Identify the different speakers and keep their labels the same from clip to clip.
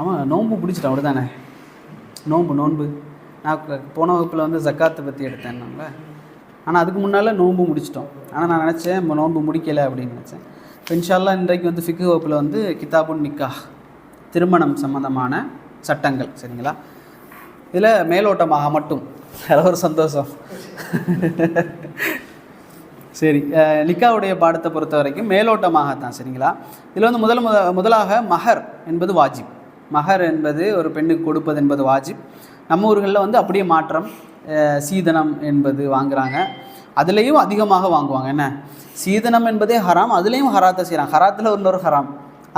Speaker 1: ஆமாம் நோன்பு பிடிச்சிட்டேன் அப்படி தானே நோன்பு நோன்பு. நான் போன வகுப்பில் வந்து ஜக்காத்தை பற்றி எடுத்தேன்னாங்களே ஆனால் அதுக்கு முன்னால் நோன்பு முடிச்சிட்டோம். ஆனால் நான் நினச்சேன் நம்ம நோன்பு முடிக்கலை அப்படின்னு நினச்சேன். இப்போ இன்ஷால்லா இன்றைக்கு வந்து ஃபிக்கு வகுப்பில் வந்து கிதாபுன் நிக்கா திருமணம் சம்மந்தமான சட்டங்கள் சரிங்களா? இதில் மேலோட்டமாக மட்டும். அதில் ஒரு சந்தோஷம். சரி நிக்காவுடைய பாடத்தை பொறுத்த வரைக்கும் மேலோட்டமாகத்தான் சரிங்களா? இதில் வந்து முதல் முத முதலாக மஹர் என்பது வாஜிப். மஹர் என்பது ஒரு பெண்ணுக்கு கொடுப்பது என்பது வாஜிப். நம்ம ஊர்களில் வந்து அப்படியே மாற்றம் சீதனம் என்பது வாங்குறாங்க. அதுலேயும் அதிகமாக வாங்குவாங்க. என்ன? சீதனம் என்பதே ஹராம் அதுலேயும் ஹராத்தை செய்கிறாங்க ஹராத்தில் இன்னொரு ஹராம்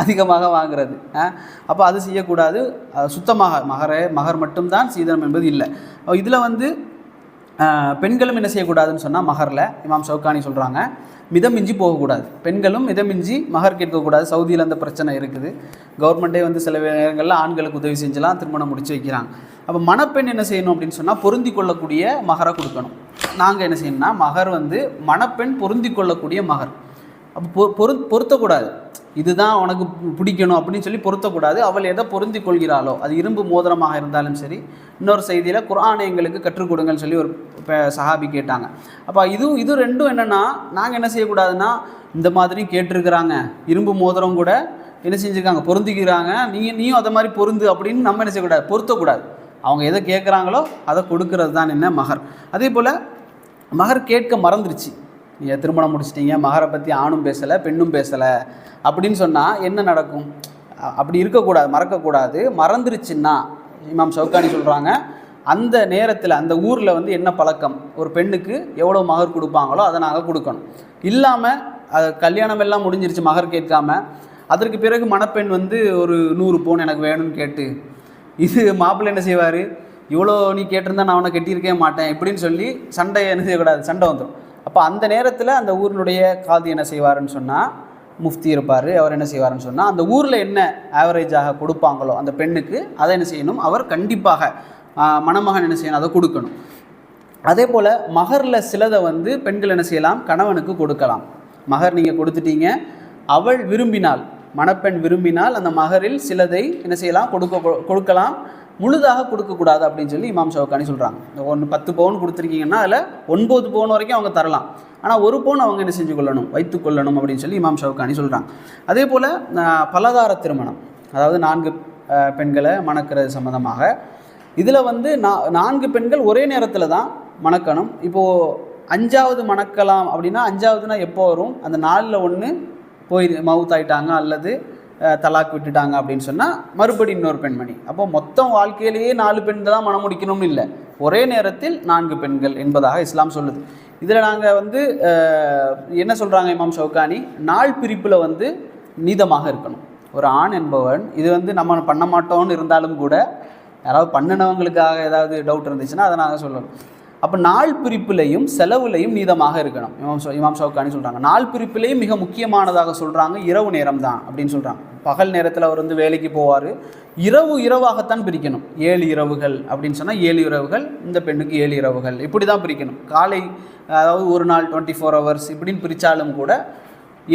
Speaker 1: அதிகமாக வாங்குறது. அப்போ அது செய்யக்கூடாது. சுத்தமாக மகரே மகர் மட்டும்தான் சீதனம் என்பது இல்லை. இதில் வந்து பெண்களும் என்ன செய்யக்கூடாதுன்னு சொன்னால் மகரில் இமாம் சவுகானி சொல்கிறாங்க மிதமிஞ்சி போகக்கூடாது. பெண்களும் மிதமிஞ்சி மகர் கேட்கக்கூடாது. சவுதியில் அந்த பிரச்சனை இருக்குது. கவர்மெண்ட்டே வந்து சில நேரங்களில் ஆண்களுக்கு உதவி செஞ்சலாம் திருமணம் முடிச்சு வைக்கிறாங்க. அப்போ மணப்பெண் என்ன செய்யணும் அப்படின்னு சொன்னால் பொருந்தி கொள்ளக்கூடிய மகரை கொடுக்கணும். நாங்கள் என்ன செய்யணும்னா மகர் வந்து மணப்பெண் பொருந்தி கொள்ளக்கூடிய மகர். அப்போ பொ பொரு பொருத்தக்கூடாது. இதுதான் உனக்கு பிடிக்கணும் அப்படின்னு சொல்லி பொருத்தக்கூடாது. அவள் எதை பொருந்தி கொள்கிறாளோ அது இரும்பு மோதிரமாக இருந்தாலும் சரி இன்னொரு செய்தியில் குரானை எங்களுக்கு கற்றுக் கொடுங்கன்னு சொல்லி ஒரு சஹாபி கேட்டாங்க. அப்போ இதுவும் இது ரெண்டும் என்னென்னா நாங்கள் என்ன செய்யக்கூடாதுன்னா இந்த மாதிரி கேட்டிருக்கிறாங்க. இரும்பு மோதிரம் கூட என்ன செஞ்சுருக்காங்க? பொருந்திக்கிறாங்க. நீங்கள் நீயும் அதை மாதிரி பொருந்து அப்படின்னு நம்ம என்ன செய்யக்கூடாது? பொருத்தக்கூடாது. அவங்க எதை கேட்குறாங்களோ அதை கொடுக்கறது தான் என்ன மகர். அதே போல் மகர் கேட்க மறந்துருச்சு. நீங்கள் திருமணம் முடிச்சிட்டீங்க மகரை பற்றி ஆணும் பேசலை பெண்ணும் பேசலை. அப்படின்னு சொன்னால் என்ன நடக்கும்? அப்படி இருக்கக்கூடாது மறக்கக்கூடாது. மறந்துருச்சுன்னா இமாம் சவுகானி சொல்கிறாங்க அந்த நேரத்தில் அந்த ஊரில் வந்து என்ன பழக்கம்? ஒரு பெண்ணுக்கு எவ்வளோ மகர் கொடுப்பாங்களோ அதை நாங்கள் கொடுக்கணும். இல்லாமல் அது கல்யாணம் எல்லாம் முடிஞ்சிருச்சு மகர் கேட்காம அதற்கு பிறகு மணப்பெண் வந்து ஒரு நூறு பவுன் எனக்கு வேணும்னு கேட்டு இது மாப்பிள்ளை என்ன செய்வார்? இவ்வளோ நீ கேட்டிருந்தா நான் அவனை கட்டியிருக்கவே மாட்டேன் இப்படின்னு சொல்லி சண்டை என்ன செய்யக்கூடாது? சண்டை வந்துடும் அப்போ அந்த நேரத்தில் அந்த ஊரினுடைய காதி என்ன செய்வாருன்னு சொன்னால் முஃப்தி இருப்பார் அவர் என்ன செய்வாருன்னு சொன்னால் அந்த ஊரில் என்ன ஆவரேஜாக கொடுப்பாங்களோ அந்த பெண்ணுக்கு அதை என்ன செய்யணும்? அவர் கண்டிப்பாக மணமகன் என்ன செய்யணும்? அதை கொடுக்கணும். அதே போல் மகரில் சிலதை வந்து பெண்கள் என்ன செய்யலாம்? கணவனுக்கு கொடுக்கலாம். மகர் நீங்கள் கொடுத்துட்டீங்க அவள் விரும்பினால் மணப்பெண் விரும்பினால் அந்த மகரில் சிலதை என்ன செய்யலாம்? கொடுக்க கொடுக்கலாம். முழுதாக கொடுக்கக்கூடாது அப்படின்னு சொல்லி இமாம் ஷவுகானி சொல்கிறாங்க ஒன்று பத்து பவுன் கொடுத்துருக்கீங்கன்னா அதில் ஒன்பது பவுன் வரைக்கும் அவங்க தரலாம். ஆனால் ஒரு பவுன் அவங்க என்ன செஞ்சு கொள்ளணும்? வைத்து கொள்ளணும் அப்படின்னு சொல்லி இமாம் ஷவுகானி சொல்கிறாங்க அதே போல் பலதார திருமணம். அதாவது நான்கு பெண்களை மணக்கிறது சம்மந்தமாக இதில் வந்து நா நான்கு பெண்கள் ஒரே நேரத்தில் தான் மணக்கணும். இப்போது அஞ்சாவது மணக்கலாம் அப்படின்னா அஞ்சாவதுனா எப்போ வரும்? அந்த நாலில் ஒன்று போய் மவுத் ஆயிட்டாங்க அல்லது தலாக் விட்டுட்டாங்க அப்படின்னு சொன்னால் மறுபடி இன்னொரு பெண்மணி. அப்போ மொத்தம் வாழ்க்கையிலேயே நாலு பெண்கள் தான் மனம் முடிக்கணும்னு இல்லை. ஒரே நேரத்தில் நான்கு பெண்கள் என்பதாக இஸ்லாம் சொல்லுது. இதில் நாங்கள் வந்து என்ன சொல்கிறாங்க இமாம் ஷவுகானி? நாள் பிரிப்பில் வந்து நீதமாக இருக்கணும். ஒரு ஆண் என்பவன் இது வந்து நம்ம பண்ண மாட்டோம்னு இருந்தாலும் கூட யாராவது பண்ணினவங்களுக்காக ஏதாவது டவுட் இருந்துச்சுன்னா அதை நாங்கள் சொல்லணும். அப்போ நாள் பிரிப்பிலையும் செலவுலையும் நீதமாக இருக்கணும். இமாம் இமாம் ஷவுக்கானி சொல்கிறாங்க நாள் பிரிப்பிலையும் மிக முக்கியமானதாக சொல்கிறாங்க இரவு நேரம் தான் அப்படின்னு சொல்கிறாங்க பகல் நேரத்தில் அவர் வந்து வேலைக்கு போவார். இரவு இரவாகத்தான் பிரிக்கணும். ஏழு இரவுகள் அப்படின்னு சொன்னால் ஏழு இரவுகள் இந்த பெண்ணுக்கு ஏழு இரவுகள். இப்படி தான் பிரிக்கணும். காலை அதாவது ஒரு நாள் டுவெண்ட்டி ஃபோர் ஹவர்ஸ் இப்படின்னு பிரித்தாலும் கூட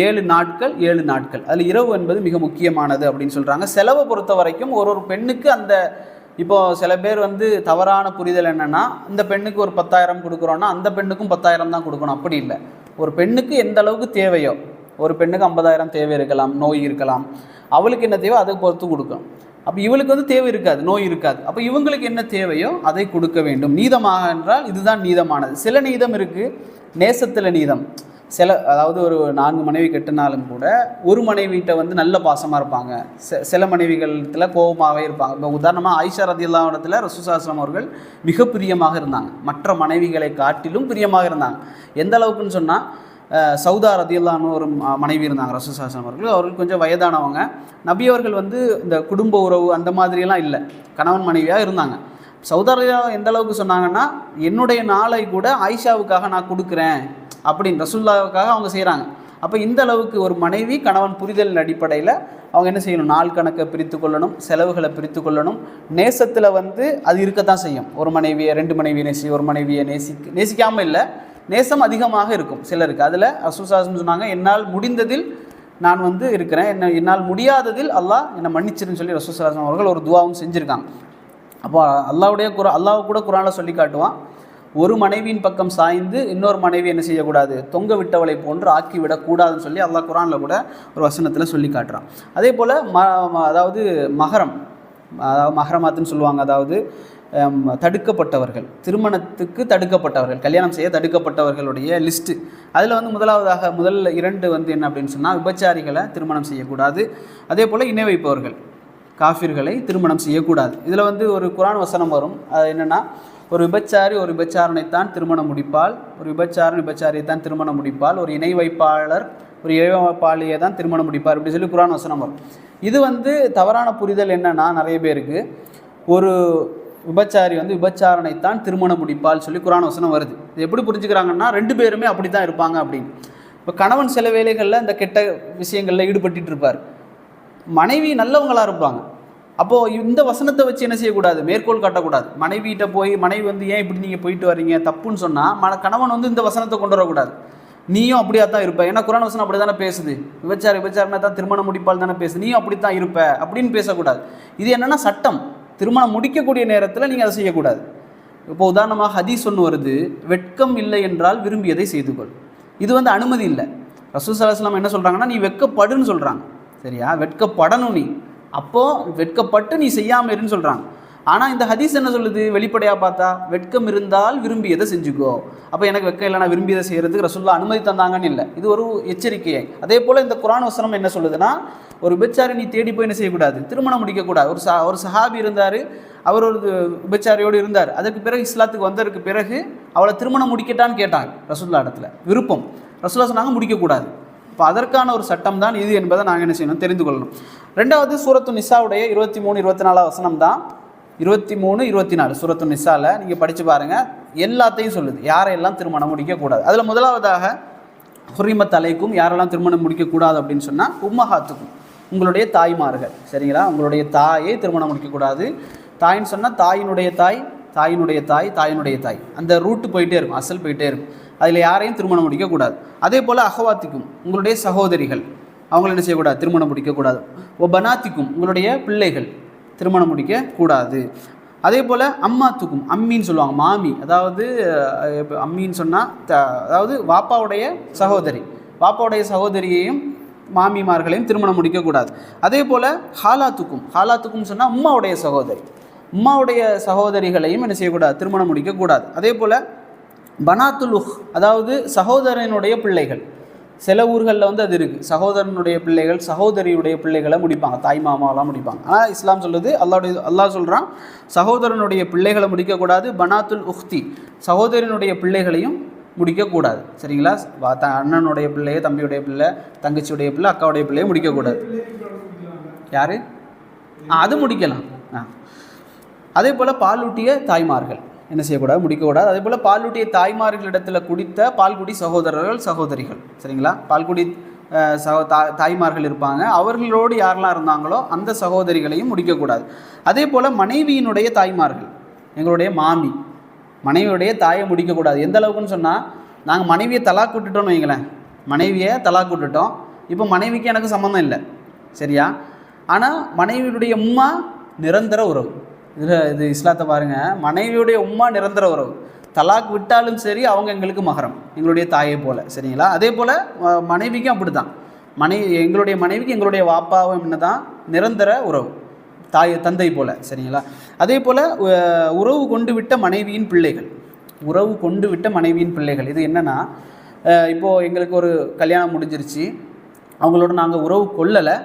Speaker 1: ஏழு நாட்கள் ஏழு நாட்கள். அதில் இரவு என்பது மிக முக்கியமானது அப்படின்னு சொல்கிறாங்க செலவை பொறுத்த வரைக்கும் ஒரு ஒரு பெண்ணுக்கு அந்த இப்போ சில பேர் வந்து தவறான புரிதல் என்னென்னா இந்த பெண்ணுக்கு ஒரு பத்தாயிரம் கொடுக்குறோன்னா அந்த பெண்ணுக்கும் பத்தாயிரம் தான் கொடுக்கணும். அப்படி இல்லை. ஒரு பெண்ணுக்கு எந்த அளவுக்கு தேவையோ ஒரு பெண்ணுக்கு ஐம்பதாயிரம் தேவை இருக்கலாம் நோய் இருக்கலாம் அவளுக்கு என்ன தேவை அதை பொறுத்து கொடுக்கும் அப்போ இவளுக்கு வந்து தேவை இருக்காது நோய் இருக்காது. அப்போ இவங்களுக்கு என்ன தேவையோ அதை கொடுக்க வேண்டும். நீதமாக என்றால் இதுதான் நீதமானது. சில நீதம் இருக்குது நேசத்தில் நீதம். சில அதாவது ஒரு நான்கு மனைவி கட்டினாலும் கூட ஒரு மனைவிகிட்ட வந்து நல்ல பாசமாக இருப்பாங்க. சில சில மனைவிகளத்தில் கோபமாகவே இருப்பாங்க. இப்போ உதாரணமாக ஆயிஷா ரதியுல்லா இடத்துல ரசூசாஸ்லம் அவர்கள் மிக பிரியமாக இருந்தாங்க. மற்ற மனைவிகளை காட்டிலும் பிரியமாக இருந்தாங்க. எந்த அளவுக்குன்னு சொன்னால் சவுதா ரதியுல்லான்னு ஒரு மனைவி இருந்தாங்க ரசூசாஸ்லம் அவர்கள். அவர்கள் கொஞ்சம் வயதானவங்க. நபி அவர்கள் வந்து இந்த குடும்ப உறவு அந்த மாதிரியெல்லாம் இல்லை. கணவன் மனைவியாக இருந்தாங்க. சௌதாரியா எந்த அளவுக்கு சொன்னாங்கன்னா என்னுடைய நாளை கூட ஆயிஷாவுக்காக நான் கொடுக்குறேன். அப்படின்னு ரசுல்லாவுக்காக அவங்க செய்கிறாங்க அப்போ இந்த அளவுக்கு ஒரு மனைவி கணவன் புரிதலின் அடிப்படையில் அவங்க என்ன செய்யணும்? நாள் கணக்கை பிரித்து கொள்ளணும் செலவுகளை பிரித்து கொள்ளணும். நேசத்தில் வந்து அது இருக்கத்தான் செய்யும். ஒரு மனைவியை ரெண்டு மனைவியை நேசி ஒரு மனைவியை நேசி நேசிக்காமல் இல்லை. நேசம் அதிகமாக இருக்கும் சிலருக்கு. அதில் அசுசாசம் சொன்னாங்க என்னால் முடிந்ததில் நான் வந்து இருக்கிறேன். என்ன என்னால் முடியாததில் அல்லாஹ் என்னை மன்னிச்சிருன்னு சொல்லி ரசூசலாசம் அவர்கள் ஒரு துவாவும் செஞ்சுருக்காங்க. அப்போ அல்லாவுடைய குரா அல்லாஹ் கூட குரானில் சொல்லி காட்டுவான். ஒரு மனைவியின் பக்கம் சாய்ந்து இன்னொரு மனைவி என்ன செய்யக்கூடாது? தொங்க விட்டவளை போன்று ஆக்கி விடக்கூடாதுன்னு சொல்லி அல்லாஹ் குரானில் கூட ஒரு வசனத்தில் சொல்லி காட்டுறான். அதே போல் ம அதாவது மகரம் அதாவது மகரமாத்துன்னு சொல்லுவாங்க. அதாவது தடுக்கப்பட்டவர்கள் திருமணத்துக்கு தடுக்கப்பட்டவர்கள் கல்யாணம் செய்ய தடுக்கப்பட்டவர்களுடைய லிஸ்ட்டு அதில் வந்து முதலாவதாக முதல் இரண்டு வந்து என்ன அப்படின்னு சொன்னால் விபச்சாரிகளை திருமணம் செய்யக்கூடாது. அதே போல் இணை வைப்பவர்கள் காஃபிர்களை திருமணம் செய்யக்கூடாது. இதில் வந்து ஒரு குரான் வசனம் வரும். அது என்னென்னா ஒரு விபச்சாரி ஒரு விபச்சாரனைத்தான் திருமணம் முடிப்பால் ஒரு விபச்சாரன் விபச்சாரியை தான் திருமணம் முடிப்பால் ஒரு இணை வைப்பாளர் ஒரு இணை தான் திருமணம் முடிப்பார் இப்படி சொல்லி குரான் வசனம் வரும். இது வந்து தவறான புரிதல் என்னன்னா நிறைய பேருக்கு ஒரு விபச்சாரி வந்து விபச்சாரனைத்தான் திருமணம் முடிப்பால் சொல்லி குரான் வசனம் வருது. இது எப்படி புரிஞ்சுக்கிறாங்கன்னா ரெண்டு பேருமே அப்படி தான் இருப்பாங்க அப்படின்னு. இப்போ கணவன் சில வேலைகளில் இந்த கெட்ட விஷயங்களில் ஈடுபட்டு இருப்பார். மனைவி நல்லவங்களாக இருப்பாங்க. அப்போது இந்த வசனத்தை வச்சு என்ன செய்யக்கூடாது? மேற்கோள் காட்டக்கூடாது. மனைவிகிட்ட போய் மனைவி வந்து ஏன் இப்படி நீங்கள் போயிட்டு வரீங்க தப்புன்னு சொன்னால் மன கணவன் வந்து இந்த வசனத்தை கொண்டு வரக்கூடாது. நீயும் அப்படியா தான் இருப்ப. ஏன்னா குரான் வசனம் அப்படி தானே பேசுது. விபச்சார விபச்சாரனா தான் திருமணம் முடிப்பால் தானே பேசுது. நீயும் அப்படி தான் இருப்ப. அப்படின்னு பேசக்கூடாது. இது என்னன்னா சட்டம். திருமணம் முடிக்கக்கூடிய நேரத்தில் நீங்கள் அதை செய்யக்கூடாது. இப்போ உதாரணமாக ஹதீஸ் ஒன்று வருது. வெட்கம் இல்லை என்றால் விரும்பியதை செய்து கொள் இது வந்து அனுமதி இல்லை. ரசூசலாஸ்லாம் என்ன சொல்கிறாங்கன்னா நீ வெட்கப்படுன்னு சொல்கிறாங்க சரியா? வெட்கப்படணும் நீ. அப்போது வெட்கப்பட்டு நீ செய்யாமல் இருன்னு சொல்கிறாங்க ஆனால் இந்த ஹதீஸ் என்ன சொல்லுது? வெளிப்படையாக பார்த்தா வெட்கம் இருந்தால் விரும்பியதை செஞ்சுக்கோ. அப்போ எனக்கு வெட்கம் இல்லைனா விரும்பியதை செய்கிறதுக்கு ரசுல்லா அனுமதி தந்தாங்கன்னு இல்லை. இது ஒரு எச்சரிக்கையை. அதே போல் இந்த குரான் வசனம் என்ன சொல்லுதுன்னா ஒரு விபச்சாரி நீ தேடி போய் என்ன செய்யக்கூடாது? திருமணம் முடிக்கக்கூடாது. ஒரு சா ஒரு சஹாபி இருந்தார் அவர் ஒரு விபச்சாரியோடு இருந்தார். அதுக்கு பிறகு இஸ்லாத்துக்கு வந்ததுக்கு பிறகு அவளை திருமணம் முடிக்கட்டான்னு கேட்டாங்க ரசுல்லா இடத்துல. விருப்பம். ரசுல்லா சொன்னாங்க முடிக்கக்கூடாது. இப்போ அதற்கான ஒரு சட்டம் தான் இது என்பதை நாங்கள் என்ன செய்யணும் தெரிந்து கொள்ளணும். ரெண்டாவது சூரத்து நிசாவுடைய இருபத்தி மூணு இருபத்தி நாலாவது வசனம் தான் இருபத்தி மூணு இருபத்தி நாலு சூரத்து நிசாவில் நீங்கள் படித்து பாருங்கள் எல்லாத்தையும் சொல்லுது. யாரையெல்லாம் திருமணம் முடிக்கக்கூடாது. அதில் முதலாவதாக ஹுரிமத் தலைக்கும் யாரெல்லாம் திருமணம் முடிக்கக்கூடாது அப்படின்னு சொன்னால் உம்மஹாத்துக்கும் உங்களுடைய தாய்மார்கள். சரிங்களா? உங்களுடைய தாயை திருமணம் முடிக்கக்கூடாது. தாயின்னு சொன்னால் தாயினுடைய தாய் தாயினுடைய தாய் தாயினுடைய தாய். அந்த ரூட்டு போயிட்டே இருக்கும் அசல் போயிட்டே இருக்கும். அதில் யாரையும் திருமணம் முடிக்கக்கூடாது. அதே போல் அகவாத்திக்கும் உங்களுடைய சகோதரிகள் அவங்கள என்ன செய்யக்கூடாது? திருமணம் முடிக்கக்கூடாது. ஓ பனாத்திக்கும் உங்களுடைய பிள்ளைகள் திருமணம் முடிக்கக்கூடாது. அதே போல் அம்மாத்துக்கும் அம்மின்னு சொல்லுவாங்க மாமி. அதாவது அம்மின்னு சொன்னால் அதாவது வாப்பாவுடைய சகோதரி. வாப்பாவுடைய சகோதரியையும் மாமிமார்களையும் திருமணம் முடிக்கக்கூடாது. அதே போல் ஹாலாத்துக்கும் ஹாலாத்துக்கும் சொன்னால் உம்மாவுடைய சகோதரி. உம்மாவுடைய சகோதரிகளையும் என்ன செய்யக்கூடாது? திருமணம் முடிக்கக்கூடாது. அதே போல் பனாத்துல் அதாவது சகோதரனுடைய பிள்ளைகள். சில ஊர்களில் வந்து அது இருக்குது சகோதரனுடைய பிள்ளைகள் சகோதரியுடைய பிள்ளைகளை முடிப்பாங்க. தாய் மாமாவெல்லாம் முடிப்பாங்க. ஆனால் இஸ்லாம் சொல்லுது அல்லாவுடைய அல்லாஹ் சொல்கிறான் சகோதரனுடைய பிள்ளைகளை முடிக்கக்கூடாது பனாத்துல் உஹ்தி. சகோதரனுடைய பிள்ளைகளையும் முடிக்கக்கூடாது. சரிங்களா? த அண்ணனுடைய பிள்ளையை தம்பியுடைய பிள்ளை தங்கச்சியுடைய பிள்ளை அக்காவுடைய பிள்ளையை முடிக்கக்கூடாது. யார்? அது முடிக்கலாம். ஆ. அதே போல் பாலூட்டிய தாய்மார்கள். என்ன செய்யக்கூடாது? முடிக்கக்கூடாது. அதே போல் பாலூட்டிய தாய்மார்களிடத்தில் குடித்த பால்குடி சகோதரர்கள் சகோதரிகள். சரிங்களா? பால்குடி சகோ தா தாய்மார்கள் இருப்பாங்க. அவர்களோடு யாரெல்லாம் இருந்தாங்களோ அந்த சகோதரிகளையும் முடிக்கக்கூடாது. அதே போல் மனைவியினுடைய தாய்மார்கள் எங்களுடைய மாமி மனைவியுடைய தாயை முடிக்கக்கூடாது. எந்த அளவுக்குன்னு சொன்னால் நாங்கள் மனைவியை தலாக் விட்டுட்டோம்னு வைங்களேன். மனைவியை தலாக் விட்டுட்டோம். இப்போ மனைவிக்கு எனக்கு சம்மந்தம் இல்லை. சரியா? ஆனால் மனைவியுடைய உம்மா நிரந்தர உறவு. இதில் இது இஸ்லாத்தை பாருங்கள் மனைவியுடைய உம்மா நிரந்தர உறவு. தலாக் விட்டாலும் சரி அவங்க எங்களுக்கு மகரம். எங்களுடைய தாயை போல். சரிங்களா? அதே போல் மனைவிக்கும் அப்படி தான் மனைவி எங்களுடைய மனைவிக்கு எங்களுடைய வாப்பாவும் என்ன தான் நிரந்தர உறவு. தாய் தந்தை போல. சரிங்களா? அதே போல் உறவு கொண்டு விட்ட மனைவியின் பிள்ளைகள். உறவு கொண்டு விட்ட மனைவியின் பிள்ளைகள். இது என்னென்னா இப்போது எங்களுக்கு ஒரு கல்யாணம் முடிஞ்சிருச்சு. அவங்களோட நாங்கள் உறவு கொள்ளலை.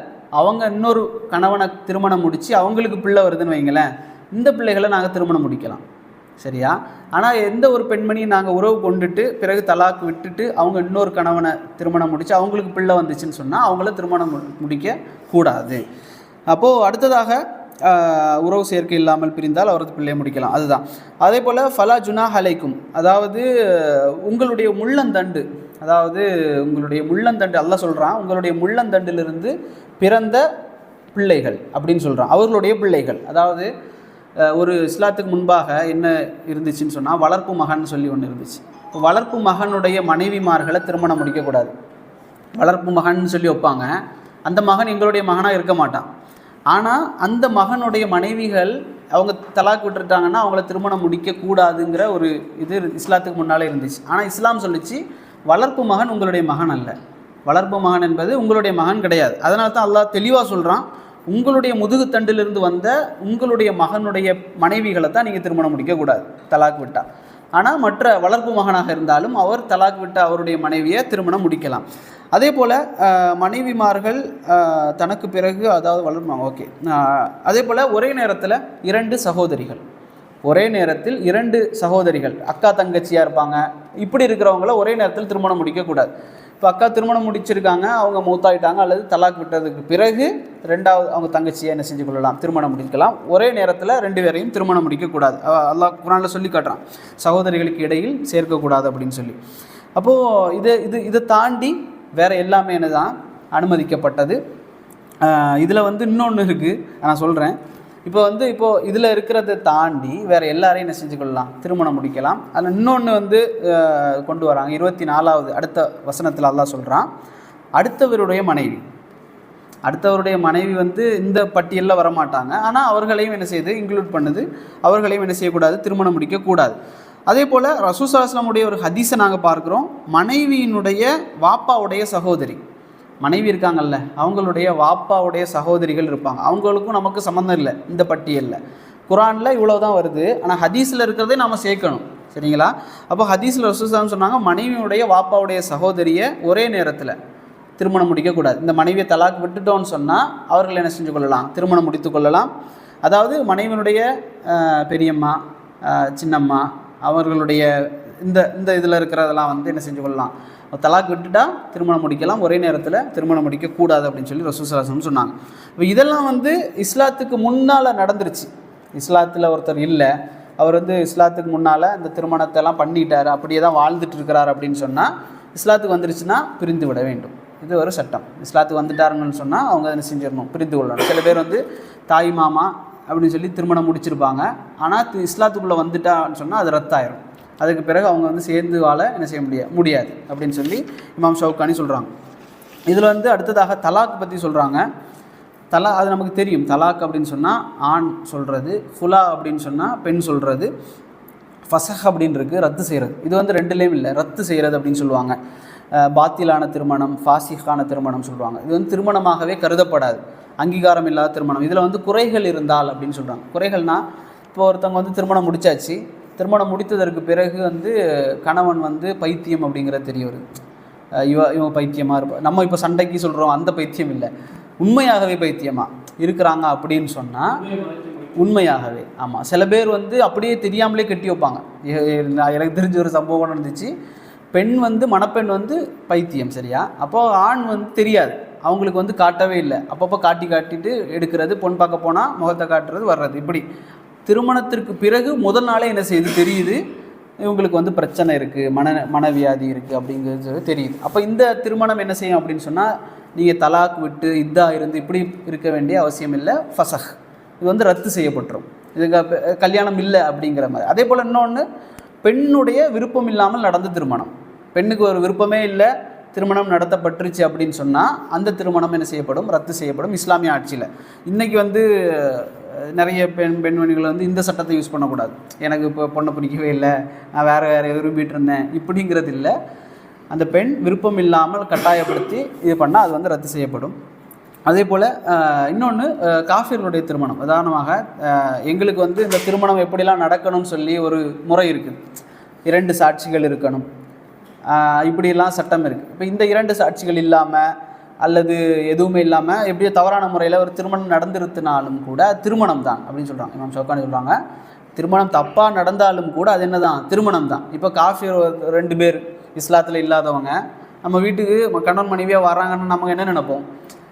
Speaker 1: அவங்க இன்னொரு கணவனை திருமணம் முடித்து அவங்களுக்கு பிள்ளை வருதுன்னு வைங்களேன். இந்த பிள்ளைகளை நாங்கள் திருமணம் முடிக்கலாம். சரியா? ஆனால் எந்த ஒரு பெண்மணியும் நாங்கள் உறவு கொண்டுட்டு பிறகு தலாக் விட்டுட்டு அவங்க இன்னொரு கணவனை திருமணம் முடித்து அவங்களுக்கு பிள்ளை வந்துச்சுன்னு சொன்னால் அவங்கள திருமணம் மு- முடிக்க கூடாது. அப்போது அடுத்ததாக உறவு சேர்க்கை இல்லாமல் பிரிந்தால் அவரது பிள்ளையை முடிக்கலாம். அதுதான். அதே போல் ஃபலா ஜுனா ஹலைக்கும் அதாவது உங்களுடைய முள்ளந்தண்டு அதாவது உங்களுடைய முள்ளந்தண்டு அல்ல சொல்கிறான் உங்களுடைய முள்ளந்தண்டிலிருந்து பிறந்த பிள்ளைகள் அப்படின்னு சொல்கிறான் அவர்களுடைய பிள்ளைகள். அதாவது ஒரு இஸ்லாத்துக்கு முன்பாக என்ன இருந்துச்சுன்னு சொன்னால் வளர்ப்பு மகன் சொல்லி ஒன்று இருந்துச்சு. இப்போ வளர்ப்பு மகனுடைய மனைவிமார்களை திருமணம் முடிக்கக்கூடாது. வளர்ப்பு மகன் சொல்லி வைப்பாங்க. அந்த மகன் எங்களுடைய மகனாக இருக்க மாட்டான். ஆனால் அந்த மகனுடைய மனைவிகள் அவங்க தலாக் விட்டுட்டாங்கன்னா அவங்கள திருமணம் முடிக்கக்கூடாதுங்கிற ஒரு இது இஸ்லாத்துக்கு முன்னாலே இருந்துச்சு. ஆனால் இஸ்லாம் சொல்லிச்சு வளர்ப்பு மகன் உங்களுடைய மகன் அல்ல. வளர்ப்பு மகன் என்பது உங்களுடைய மகன் கிடையாது. அதனால தான் அல்லாஹ் தெளிவாக சொல்கிறான் உங்களுடைய முதுகுத்தண்டிலிருந்து வந்த உங்களுடைய மகனுடைய மனைவிகளை தான் நீங்கள் திருமணம் முடிக்கக்கூடாது தலாக் விட்டா. ஆனால் மற்ற வளர்ப்பு மகனாக இருந்தாலும் அவர் தலாக் விட்ட அவருடைய மனைவியை திருமணம் முடிக்கலாம். அதே போல் மனைவிமார்கள் தனக்கு பிறகு அதாவது வளர்ப்பாங்க ஓகே. அதே போல் ஒரே நேரத்தில் இரண்டு சகோதரிகள். ஒரே நேரத்தில் இரண்டு சகோதரிகள். அக்கா தங்கச்சியாக இருப்பாங்க. இப்படி இருக்கிறவங்கள ஒரே நேரத்தில் திருமணம் முடிக்கக்கூடாது. இப்போ அக்கா திருமணம் முடிச்சிருக்காங்க அவங்க மூத்தாயிட்டாங்க அல்லது தலாக் விட்டதுக்கு பிறகு ரெண்டாவது அவங்க தங்கச்சியை என்ன செஞ்சு கொள்ளலாம்? திருமணம் முடிக்கலாம். ஒரே நேரத்தில் ரெண்டு பேரையும் திருமணம் முடிக்கக்கூடாது அல்லா அல்லாஹ் குரானில் சொல்லி காட்டுறான். சகோதரிகளுக்கு இடையில் சேர்க்கக்கூடாது அப்படின்னு சொல்லி. அப்போது இது இது இதை தாண்டி வேறு எல்லாமே என்னதான்? அனுமதிக்கப்பட்டது. இதில் வந்து இன்னொன்று இருக்குது நான் சொல்கிறேன் இப்போ வந்து இப்போது இதில் இருக்கிறத தாண்டி வேறு எல்லாரையும் என்ன செஞ்சு கொள்ளலாம் திருமணம் முடிக்கலாம். அதில் இன்னொன்று வந்து கொண்டு வராங்க. இருபத்தி நாலாவது அடுத்த வசனத்தில் அதான் சொல்கிறான் அடுத்தவருடைய மனைவி. அடுத்தவருடைய மனைவி வந்து இந்த பட்டியலில் வரமாட்டாங்க. ஆனால் அவர்களையும் என்ன செய்யுது? இன்க்ளூட் பண்ணுது. அவர்களையும் என்ன செய்யக்கூடாது? திருமணம் முடிக்கக்கூடாது. அதே போல் ரசூசாஸ்லமுடைய ஒரு ஹதீஸை நாங்கள் பார்க்குறோம். மனைவியினுடைய வாப்பாவுடைய சகோதரி. மனைவி இருக்காங்கல்ல அவங்களுடைய வாப்பாவுடைய சகோதரிகள் இருப்பாங்க. அவங்களுக்கும் நமக்கு சம்மந்தம் இல்லை இந்த பட்டியலில். குரானில் இவ்வளோ தான் வருது ஆனால் ஹதீஸில் இருக்கிறதே நம்ம சேர்க்கணும். சரிங்களா? அப்போ ஹதீஸில் ரசூசாமி சொன்னாங்க மனைவியுடைய வாப்பாவுடைய சகோதரியை ஒரே நேரத்தில் திருமணம் முடிக்கக்கூடாது. இந்த மனைவியை தலாக் விட்டுட்டோன்னு சொன்னால் அவர்கள் என்ன செஞ்சு கொள்ளலாம்? திருமணம் முடித்து கொள்ளலாம். அதாவது மனைவியினுடைய பெரியம்மா சின்னம்மா அவர்களுடைய இந்த இந்த இதில் இருக்கிறதெல்லாம் வந்து என்ன செஞ்சு கொள்ளலாம்? தலாக் விட்டுட்டா திருமணம் முடிக்கலாம். ஒரே நேரத்தில் திருமணம் முடிக்கக்கூடாது அப்படின்னு சொல்லி ரசூசலாசம் சொன்னாங்க. இப்போ இதெல்லாம் வந்து இஸ்லாத்துக்கு முன்னால் நடந்துருச்சு. இஸ்லாத்தில் ஒருத்தர் இல்லை. அவர் வந்து இஸ்லாத்துக்கு முன்னால் இந்த திருமணத்தெல்லாம் பண்ணிட்டார் அப்படியே தான் வாழ்ந்துட்டு இருக்கிறார் அப்படின்னு சொன்னால் இஸ்லாத்துக்கு வந்துருச்சுன்னா பிரிந்து விட வேண்டும். இது ஒரு சட்டம். இஸ்லாத்துக்கு வந்துட்டாருங்கன்னு சொன்னால் அவங்க என்ன செஞ்சிடணும் பிரிந்து கொள்ளணும். சில பேர் வந்து தாய் மாமா அப்படின்னு சொல்லி திருமணம் முடிச்சிருப்பாங்க. ஆனால் தி- இஸ்லாத்துக்குள்ளே வந்துட்டான்னு சொன்னால் அது ரத்தாயிரும். அதுக்கு பிறகு அவங்க வந்து சேர்ந்து வாழ என்ன செய்ய முடியாது முடியாது அப்படின்னு சொல்லி இமாம் ஷவுக்கானி சொல்கிறாங்க இதில் வந்து அடுத்ததாக தலாக் பற்றி சொல்கிறாங்க தலா அது நமக்கு தெரியும். தலாக் அப்படின்னு சொன்னால் ஆண் சொல்கிறது ஃபுலா அப்படின்னு சொன்னால் பெண் சொல்கிறது ஃபசஹ் அப்படின்னு இருக்குது ரத்து செய்கிறது இது வந்து ரெண்டுலேயும் இல்லை ரத்து செய்கிறது அப்படின்னு சொல்லுவாங்க. பாத்திலான திருமணம் ஃபாசிஹான திருமணம் சொல்லுவாங்க. இது வந்து திருமணமாகவே கருதப்படாது. அங்கீகாரம் இல்லாத திருமணம். இதில் வந்து குறைகள் இருந்தால் அப்படின்னு சொல்கிறாங்க குறைகள்னால் இப்போ ஒருத்தவங்க வந்து திருமணம் முடிச்சாச்சு திருமணம் முடித்ததற்கு பிறகு வந்து கணவன் வந்து பைத்தியம் அப்படிங்கிறது தெரிய வருது. இவ இவன் பைத்தியமாக இருப்பான் நம்ம இப்போ சண்டைக்கு சொல்கிறோம் அந்த பைத்தியம் இல்லை. உண்மையாகவே பைத்தியமாக இருக்கிறாங்க அப்படின்னு சொன்னால் உண்மையாகவே. ஆமாம் சில பேர் வந்து அப்படியே தெரியாமலே கட்டி வைப்பாங்க. எனக்கு தெரிஞ்ச ஒரு சம்பவம் நடந்துச்சு. பெண் வந்து மணப்பெண் வந்து பைத்தியம் சரியா? அப்போது ஆண் வந்து தெரியாது. அவங்களுக்கு வந்து காட்டவே இல்லை. அப்பப்போ காட்டி காட்டிட்டு எடுக்கிறது பொன் பார்க்க போனால் முகத்தை காட்டுறது வர்றது. இப்படி. திருமணத்திற்கு பிறகு முதல் நாளே என்ன செய்யுது? தெரியுது. இவங்களுக்கு வந்து பிரச்சனை இருக்குது மன மனவியாதி இருக்குது அப்படிங்கிறது தெரியுது. அப்போ இந்த திருமணம் என்ன செய்யும் அப்படின்னு சொன்னால் நீங்கள் தலாக் விட்டு இதாக இருந்து இப்படி இருக்க வேண்டிய அவசியம் இல்லை ஃபசஹ். இது வந்து ரத்து செய்யப்பட்டுரும். இதுக்கு கல்யாணம் இல்லை அப்படிங்கிற மாதிரி. அதே போல் இன்னொன்று பெண்ணுடைய விருப்பம் இல்லாமல் நடந்த திருமணம். பெண்ணுக்கு ஒரு விருப்பமே இல்லை திருமணம் நடத்தப்பட்டுருச்சு அப்படின்னு சொன்னால் அந்த திருமணம் என்ன செய்யப்படும்? ரத்து செய்யப்படும் இஸ்லாமிய ஆட்சியில். இன்றைக்கி வந்து நிறைய பெண் பெண்மணிகள் வந்து இந்த சட்டத்தை யூஸ் பண்ணக்கூடாது. எனக்கு இப்போ பொண்ணை பிடிக்கவே இல்லை நான் வேறு வேறு விரும்பிட்டு இருந்தேன். இப்படிங்கிறது இல்லை. அந்த பெண் விருப்பம் இல்லாமல் கட்டாயப்படுத்தி இது பண்ணால் அது வந்து ரத்து செய்யப்படும். அதே போல் இன்னொன்று காஃபியர்களுடைய திருமணம். உதாரணமாக எங்களுக்கு வந்து இந்த திருமணம் எப்படிலாம் நடக்கணும்னு சொல்லி ஒரு முறை இருக்குது இரண்டு சாட்சிகள் இருக்கணும். இப்படியெல்லாம் சட்டம் இருக்குது இப்போ இந்த இரண்டு சாட்சிகள் இல்லாமல் அல்லது எதுவுமே இல்லாமல் எப்படியோ தவறான முறையில் ஒரு திருமணம் நடந்திருத்தினாலும் கூட திருமணம் தான் அப்படின்னு சொல்கிறாங்க இமாம் சவுக்கானி சொல்கிறாங்க திருமணம் தப்பாக நடந்தாலும் கூட அது என்ன தான் திருமணம் தான். இப்போ காஃபி ரெண்டு பேர் இஸ்லாத்தில் இல்லாதவங்க நம்ம வீட்டுக்கு கணவன் மனைவியாக வராங்கன்னு நமக்கு என்ன நினைப்போம்?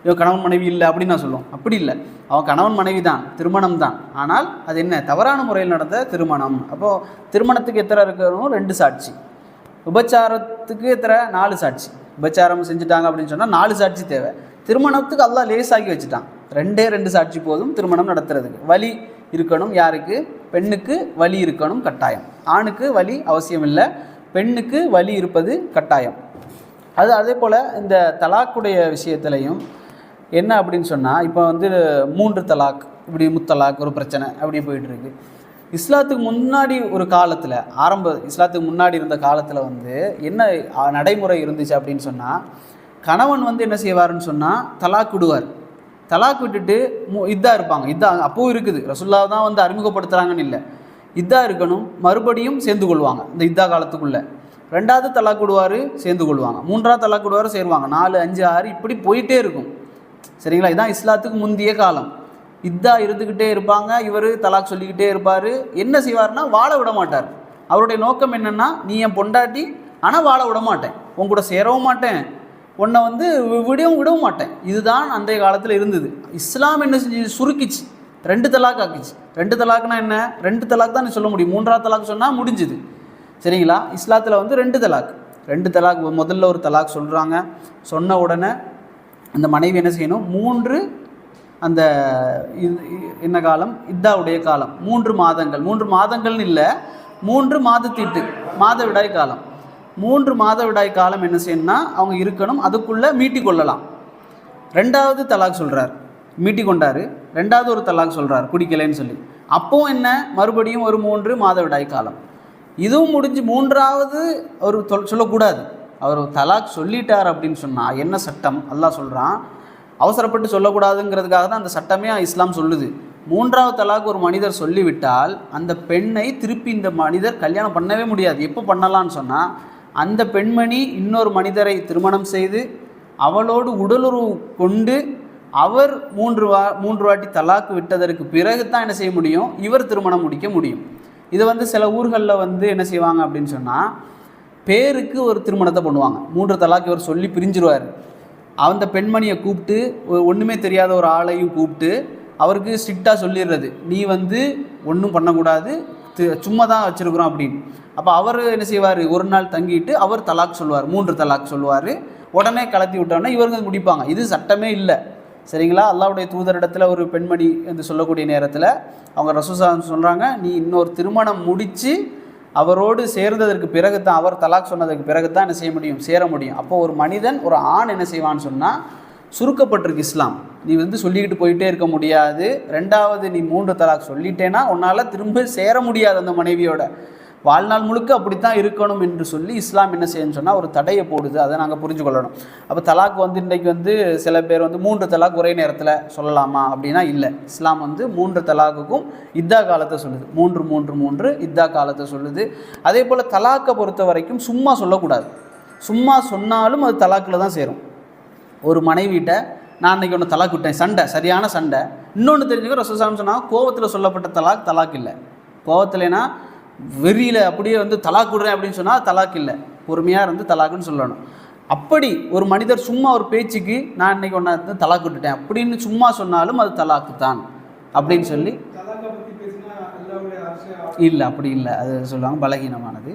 Speaker 1: இவன் கணவன் மனைவி இல்லை அப்படின்னு நான் சொல்லுவோம். அப்படி இல்லை. அவன் கணவன் மனைவி தான் திருமணம் தான். ஆனால் அது என்ன? தவறான முறையில் நடந்த திருமணம். அப்போது திருமணத்துக்கு எத்தனை இருக்கணும் ரெண்டு சாட்சி. உபச்சாரத்துக்கு எத்தனை? நாலு சாட்சி. விபச்சாரம் செஞ்சுட்டாங்க அப்படின்னு சொன்னால் நாலு சாட்சி தேவை. திருமணத்துக்கு அல்லா லேசாக்கி வச்சுட்டான். ரெண்டே ரெண்டு சாட்சி போதும் திருமணம் நடத்துறதுக்கு. வலி இருக்கணும் யாருக்கு? பெண்ணுக்கு வலி இருக்கணும் கட்டாயம். ஆணுக்கு வலி அவசியம் இல்லை பெண்ணுக்கு வலி இருப்பது கட்டாயம். அது அதே போல் இந்த தலாக்குடைய விஷயத்துலையும் என்ன அப்படின்னு சொன்னால் இப்போ வந்து மூன்று தலாக் இப்படி முத்தலாக் ஒரு பிரச்சனை அப்படியே போயிட்டுருக்கு இஸ்லாத்துக்கு முன்னாடி ஒரு காலத்தில் ஆரம்ப இஸ்லாத்துக்கு முன்னாடி இருந்த காலத்தில் வந்து என்ன நடைமுறை இருந்துச்சு அப்படின்னு சொன்னால் கணவன் வந்து என்ன செய்வாருன்னு சொன்னால் தலாக் விடுவார். தலாக் விட்டுட்டு மு இருப்பாங்க. இதாக அப்போவும் இருக்குது. ரசுல்லா தான் வந்து அறிமுகப்படுத்துகிறாங்கன்னு இல்லை. இதாக இருக்கணும். மறுபடியும் சேர்ந்து கொள்வாங்க இந்த இதா காலத்துக்குள்ளே. ரெண்டாவது தலாக் விடுவார் சேர்ந்து கொள்வாங்க. மூன்றாவது தலாக் விடுவார் சேருவாங்க. நாலு அஞ்சு ஆறு இப்படி போயிட்டே இருக்கும். சரிங்களா? இதான் இஸ்லாத்துக்கு முந்தைய காலம். இதாக இருந்துக்கிட்டே இருப்பாங்க. இவர் தலாக் சொல்லிக்கிட்டே இருப்பார். என்ன செய்வார்னா வாழ விட மாட்டார். அவருடைய நோக்கம் என்னென்னா நீ என் பொண்டாட்டி ஆனால் வாழ விட மாட்டேன். உன் கூட சேரவும் மாட்டேன். உன்னை வந்து விடவும் விடவும் மாட்டேன். இதுதான் அன்றைய காலத்தில் இருந்தது. இஸ்லாம் என்ன செஞ்சு சுருக்கிச்சு. ரெண்டு தலாக் ஆக்கிச்சு. ரெண்டு தலாக்னா என்ன? ரெண்டு தலாக் தான் நீ சொல்ல முடியும். மூன்றாவது தலாக் சொன்னால் முடிஞ்சுது. சரிங்களா? இஸ்லாத்தில் வந்து ரெண்டு தலாக். ரெண்டு தலாக் முதல்ல ஒரு தலாக் சொல்கிறாங்க சொன்ன உடனே அந்த மனைவி என்ன செய்யணும்? மூன்று அந்த இது- என்ன காலம்? இத்தாவுடைய காலம். மூன்று மாதங்கள். மூன்று மாதங்கள்னு இல்லை. மூன்று மாதத்தீட்டு. மாதவிடாய் காலம். மூன்று மாதவிடாய் காலம் என்ன செய்யணும்னா அவங்க இருக்கணும் அதுக்குள்ளே மீட்டி கொள்ளலாம். ரெண்டாவது தலாக் சொல்கிறார் மீட்டி கொண்டார். ரெண்டாவது ஒரு தலாக் சொல்கிறார் குடிக்கலைன்னு சொல்லி. அப்போவும் என்ன? மறுபடியும் ஒரு மூன்று மாதவிடாய் காலம். இதுவும் முடிஞ்சு மூன்றாவது ஒரு சொல்லக்கூடாது. அவர் தலாக் சொல்லிட்டார் அப்படின்னு சொன்னால் என்ன சட்டம்? அல்லாஹ் சொல்கிறான் அவசரப்பட்டு சொல்லக்கூடாதுங்கிறதுக்காக தான் அந்த சட்டமே இஸ்லாம் சொல்லுது. மூன்றாவது தலாக் ஒரு மனிதர் சொல்லிவிட்டால் அந்த பெண்ணை திருப்பி இந்த மனிதர் கல்யாணம் பண்ணவே முடியாது. எப்போ பண்ணலாம்னு சொன்னால் அந்த பெண்மணி இன்னொரு மனிதரை திருமணம் செய்து அவளோடு உடலுறவு கொண்டு அவர் மூன்று வா மூன்று வாட்டி தலாக்கு விட்டதற்கு பிறகு தான் என்ன செய்ய முடியும்? இவர் திருமணம் முடிக்க முடியும். இது வந்து சில ஊர்களில் வந்து என்ன செய்வாங்க அப்படின்னு சொன்னால் பேருக்கு ஒரு திருமணத்தை பண்ணுவாங்க. மூன்று தலாக்கு இவர் சொல்லி பிரிஞ்சிருவார். அந்த பெண்மணியை கூப்பிட்டு ஒ- தெரியாத ஒரு ஆளையும் கூப்பிட்டு அவருக்கு ஸ்ட்ரிக்டாக சொல்லிடுறது. நீ வந்து ஒன்றும் பண்ணக்கூடாது. சும்மா தான் வச்சுருக்குறோம் அப்படின்னு. அப்போ அவர் என்ன செய்வார்? ஒரு நாள் தங்கிட்டு அவர் தலாக் சொல்லுவார். மூன்று தலாக் சொல்லுவார். உடனே கலத்தி விட்டோன்னே இவருங்க முடிப்பாங்க இது சட்டமே இல்லை. சரிங்களா? அல்லாவுடைய தூதரிடத்தில் ஒரு பெண்மணி என்று சொல்லக்கூடிய நேரத்தில் அவங்க ரசூசா சொல்கிறாங்க நீ இன்னொரு திருமணம் முடித்து அவரோடு சேர்ந்ததற்கு பிறகு தான் அவர் தலாக் சொன்னதற்கு பிறகு தான் என்ன செய்ய முடியும்? சேர முடியும். அப்போ ஒரு மனிதன் ஒரு ஆண் என்ன செய்வான்னு சொன்னால் சுருக்கப்பட்டிருக்கு இஸ்லாம். நீ வந்து சொல்லிக்கிட்டு போயிட்டே இருக்க முடியாது. ரெண்டாவது நீ மூன்று தலாக் சொல்லிட்டேன்னா உன்னால் திரும்ப சேர முடியாது அந்த மனைவியோட. வாழ்நாள் முழுக்க அப்படித்தான் இருக்கணும் என்று சொல்லி இஸ்லாம் என்ன செய்யணும்னு சொன்னால் ஒரு தடையை போடுது. அதை நாங்கள் புரிஞ்சு கொள்ளணும். அப்போ தலாக் வந்து இன்றைக்கு வந்து சில பேர் வந்து மூன்று தலாக் ஒரே நேரத்தில் சொல்லலாமா அப்படின்னா இல்லை. இஸ்லாம் வந்து மூன்று தலாக்குக்கும் இத்தா காலத்தை சொல்லுது. மூன்று மூன்று மூன்று இத்தா காலத்தை சொல்லுது. அதே போல் தலாக்கை பொறுத்த வரைக்கும் சும்மா சொல்லக்கூடாது. சும்மா சொன்னாலும் அது தலாக்கில் தான் சேரும். ஒரு மனைவிட்ட நான் அன்றைக்கி ஒன்று தலாக் விட்டேன். சண்டை சரியான சண்டை. இன்னொன்று தெரிஞ்சுக்க ரசூசாமி சொன்னால் கோவத்தில் சொல்லப்பட்ட தலாக் தலாக் இல்லை. கோவத்தில்னா வெறியில் அப்படியே வந்து தலாக் விடுறேன் அப்படின்னு சொன்னால் தலாக் இல்லை. பொறுமையாக இருந்து தலாக்குன்னு சொல்லணும். அப்படி ஒரு மனிதர் சும்மா ஒரு பேச்சுக்கு நான் இன்னைக்கு ஒன்றா இருந்து தலாக் விட்டுட்டேன் அப்படின்னு சும்மா சொன்னாலும் அது தலாக்கு தான் அப்படின்னு சொல்லி இல்லை அப்படி இல்லை. அது சொல்லுவாங்க பலகீனமானது.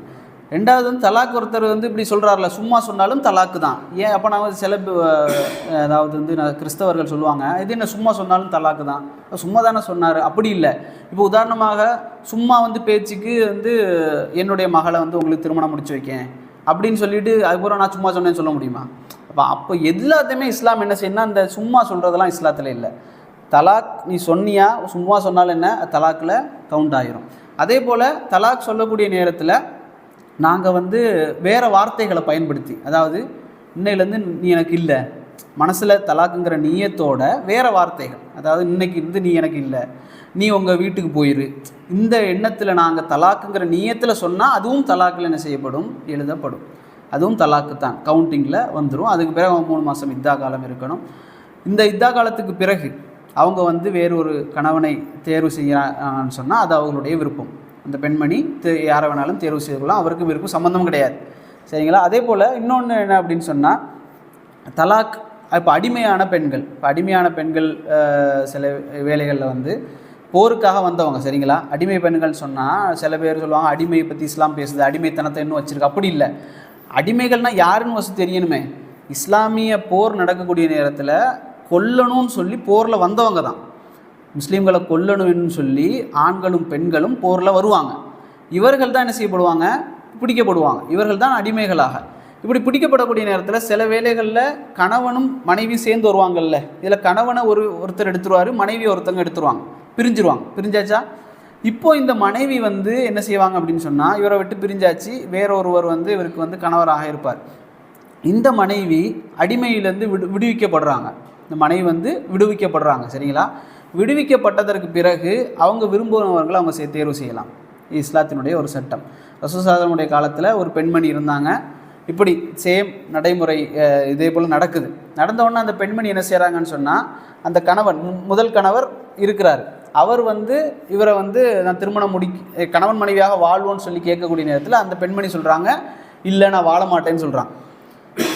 Speaker 1: ரெண்டாவது வந்து தலாக் ஒருத்தர் வந்து இப்படி சொல்கிறார்ல சும்மா சொன்னாலும் தலாக்கு தான். ஏன்? அப்போ நான் வந்து சில அதாவது வந்து நான் கிறிஸ்தவர்கள் சொல்லுவாங்க இது என்ன சும்மா சொன்னாலும் தலாக்கு தான். சும்மா தானே சொன்னார்? அப்படி இல்லை. இப்போ உதாரணமாக சும்மா வந்து பேச்சுக்கு வந்து என்னுடைய மகளை வந்து உங்களுக்கு திருமணம் முடிச்சு வைக்கேன் அப்படின்னு சொல்லிட்டு அதுக்கப்புறம் நான் சும்மா சொன்னேன்னு சொல்ல முடியுமா? அப்போ அப்போ எல்லாத்தையுமே இஸ்லாம் என்ன செய்யணும்னா அந்த சும்மா சொல்கிறதெல்லாம் இஸ்லாத்தில் இல்லை. தலாக் நீ சொன்னியா சும்மா சொன்னாலும் என்ன? தலாக்கில் கவுண்ட் ஆயிரும். அதே போல் தலாக் சொல்லக்கூடிய நேரத்தில் நாங்கள் வந்து வேறு வார்த்தைகளை பயன்படுத்தி அதாவது இன்னையிலேருந்து நீ எனக்கு இல்லை மனசில் தலாக்குங்கிற நீயத்தோட வேறு வார்த்தைகள் அதாவது இன்னைக்கு இருந்து நீ எனக்கு இல்லை நீ உங்கள் வீட்டுக்கு போயிரு இந்த எண்ணத்தில் நாங்கள் தலாக்குங்கிற நீயத்தில் சொன்னால் அதுவும் தலாக்கில் என்ன செய்யப்படும்? எழுதப்படும். அதுவும் தலாக்கு தான் கவுண்டிங்கில் வந்துடும் அதுக்கு பிறகு அவன் மூணு மாதம் இத்தா காலம் இருக்கணும். இந்த இத்தா காலத்துக்கு பிறகு அவங்க வந்து வேறு ஒரு கணவனை தேர்வு செய்யறான்னு சொன்னால் அது அவங்களுடைய விருப்பம். அந்த பெண்மணி தே- யாரை வேணாலும் தேர்வு செய்துக்கலாம் அவருக்கும் விருப்பம் சம்மந்தம் கிடையாது. சரிங்களா? அதே போல் இன்னொன்று என்ன அப்படின்னு சொன்னால் தலாக் இப்போ அடிமையான பெண்கள் இப்போ அடிமையான பெண்கள் சில வேலைகளில் வந்து போருக்காக வந்தவங்க சரிங்களா? அடிமை பெண்கள் சொன்னால் சில பேர் சொல்லுவாங்க அடிமையை பற்றி இஸ்லாம் பேசுது அடிமைத்தனத்தை இன்னும் வச்சுருக்கு. அப்படி இல்லை. அடிமைகள்னால் யாருன்னு வசதி தெரியணுமே. இஸ்லாமிய போர் நடக்கக்கூடிய நேரத்தில் கொல்லணும்னு சொல்லி போரில் வந்தவங்க தான். முஸ்லீம்களை கொல்லணும்னு சொல்லி ஆண்களும் பெண்களும் போரில் வருவாங்க. இவர்கள் தான் என்ன செய்யப்படுவாங்க? பிடிக்கப்படுவாங்க. இவர்கள் தான் அடிமைகளாக. இப்படி பிடிக்கப்படக்கூடிய நேரத்தில் சில வேளைகளில் கணவனும் மனைவியும் சேர்ந்து வருவாங்கல்ல. இதில் கணவனை ஒரு ஒருத்தர் எடுத்துருவார் மனைவி ஒருத்தங்க எடுத்துருவாங்க. பிரிஞ்சிருவாங்க. பிரிஞ்சாச்சா? இப்போ இந்த மனைவி வந்து என்ன செய்வாங்க அப்படின்னு சொன்னால் இவரை விட்டு பிரிஞ்சாச்சு. வேற ஒருவர் வந்து இவருக்கு வந்து கணவராக இருப்பார். இந்த மனைவி அடிமையிலேருந்து விடு விடுவிக்கப்படுறாங்க. இந்த மனைவி வந்து விடுவிக்கப்படுறாங்க. சரிங்களா? விடுவிக்கப்பட்டதற்கு பிறகு அவங்க விரும்புகிறவர்களை அவங்க தேர்வு செய்யலாம். இஸ்லாத்தினுடைய ஒரு சட்டம். ரசூசாதனுடைய காலத்தில் ஒரு பெண்மணி இருந்தாங்க. இப்படி சேம் நடைமுறை இதே போல் நடக்குது. நடந்தவொடனே அந்த பெண்மணி என்ன செய்கிறாங்கன்னு சொன்னால் அந்த கணவன் முதல் கணவர் இருக்கிறார். அவர் வந்து இவரை வந்து நான் திருமணம் முடி கணவன் மனைவியாக வாழ்வோன்னு சொல்லி கேட்கக்கூடிய நேரத்தில் அந்த பெண்மணி சொல்கிறாங்க இல்லை நான் வாழ மாட்டேன்னு சொல்கிறாங்க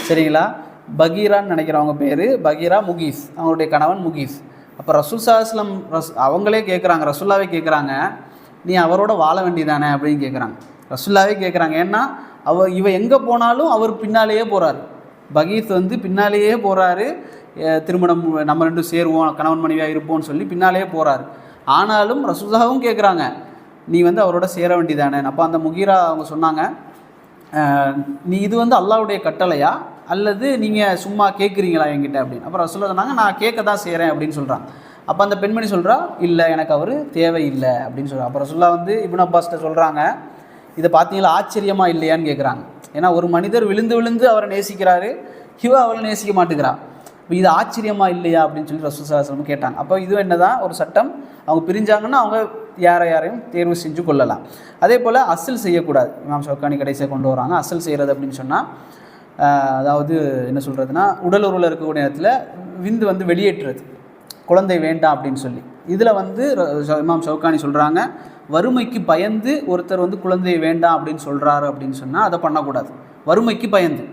Speaker 1: சரிங்களா? பகீரான்னு நினைக்கிறவங்க பேர் பகீரா முகீஸ். அவங்களுடைய கணவன் முகீஸ். அப்போ ரசூல் சாஹஸ்லம் ரஸ் அவங்களே கேட்குறாங்க ரசுல்லாவே கேட்குறாங்க நீ அவரோட வாழ வேண்டியதானே அப்படின்னு கேட்குறாங்க ரசுல்லாவே கேட்குறாங்க ஏன்னா அவ இவ எங்கே போனாலும் அவர் பின்னாலேயே போகிறார் பகீத் வந்து பின்னாலேயே போகிறாரு திருமணம் நம்ம ரெண்டும் சேருவோம் கணவன் மனைவியாக இருப்போம்னு சொல்லி பின்னாலேயே போகிறாரு ஆனாலும் ரசூல்லாவும் கேட்குறாங்க நீ வந்து அவரோட சேர வேண்டியதானே. அப்போ அந்த முகீரா அவங்க சொன்னாங்க நீ இது வந்து அல்லாவுடைய கட்டளையா? அல்லது நீங்கள் சும்மா கேட்குறீங்களா என்கிட்ட அப்படின்னு. அப்புறம் ரசூல்லா சொன்னாங்க நான் கேட்க தான் செய்கிறேன் அப்படின்னு சொல்கிறான் அப்போ அந்த பெண்மணி சொல்கிறா இல்லை எனக்கு அவர் தேவையில்லை அப்படின்னு சொல்கிறா அப்புறம் ரசூல்லா வந்து இப்னு அப்பாஸ்கிட்ட சொல்கிறாங்க இதை பார்த்தீங்களா ஆச்சரியமா இல்லையான்னு கேட்குறாங்க ஏன்னா ஒரு மனிதர் விழுந்து விழுந்து அவரை நேசிக்கிறாரு ஹிவா அவளை நேசிக்க மாட்டேங்கிறா. இப்போ இது ஆச்சரியமா இல்லையா? அப்படின்னு சொல்லி ரசூசாசனம் கேட்டாங்க. அப்போ இது என்னதான் ஒரு சட்டம் அவங்க பிரிஞ்சாங்கன்னா அவங்க யாரை யாரையும் தேர்வு செஞ்சு கொள்ளலாம். அதே போல் அசல் செய்யக்கூடாது. இமாம் ஷவுக்கானி கடைசியாக கொண்டு வராங்க அசல் செய்கிறது அப்படின்னு சொன்னால் அதாவது என்ன சொல்கிறதுனா உடல் உருவில் இருக்கக்கூடிய இடத்துல விந்து வந்து வெளியேற்றுறது. குழந்தை வேண்டாம் அப்படின்னு சொல்லி. இதில் வந்து ர- இமாம் சவுகானி சொல்கிறாங்க வறுமைக்கு பயந்து ஒருத்தர் வந்து குழந்தை வேண்டாம் அப்படின்னு சொல்கிறாரு அப்படின்னு சொன்னால் அதை பண்ணக்கூடாது. வறுமைக்கு பயந்து.